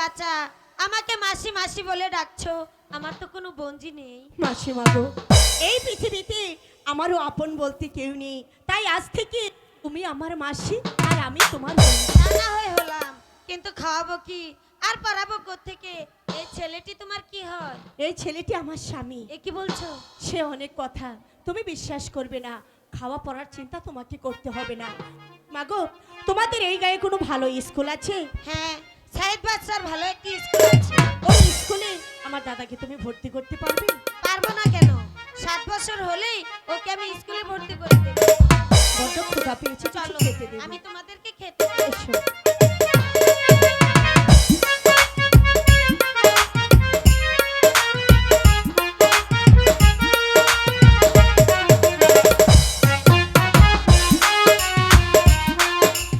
বাচ্চা? আমাকে মাসি মাসি বলে ডাকছো। আমার তো কোনো বঞ্জি নেই। মাসি মাগো এই পৃথিবীতে আমারও আপন বলতে কেউ নেই। তাই আজ থেকে তুমি আমার মাসি আর আমি তোমার বোন। তা না হয়ে হলাম কিন্তু খাওয়াবো কি? আর পড়াবো থেকে এই ছেলেটি তোমার কি হয়? এই ছেলেটি আমার স্বামী। এ কি বলছো? সে অনেক কথা। তুমি বিশ্বাস করবে না খাওয়া পড়ার চিন্তা তোমাকে করতে হবে না। মাগো তোমাদের এই গায়ে কোনো ভালো স্কুল আছে? হ্যাঁ সাইদ বাচ্চার ভালো একটি স্কুল আছে। ওই স্কুলে আমার দাদাকে তুমি ভর্তি করতে পারবে? পারব না কেন? সাত বছর হলেই ওকে আমি স্কুলে ভর্তি করে দেবো। বড্ড ক্ষুধা পেয়েছে চলো আমি তোমাদেরকে খেতে এসো।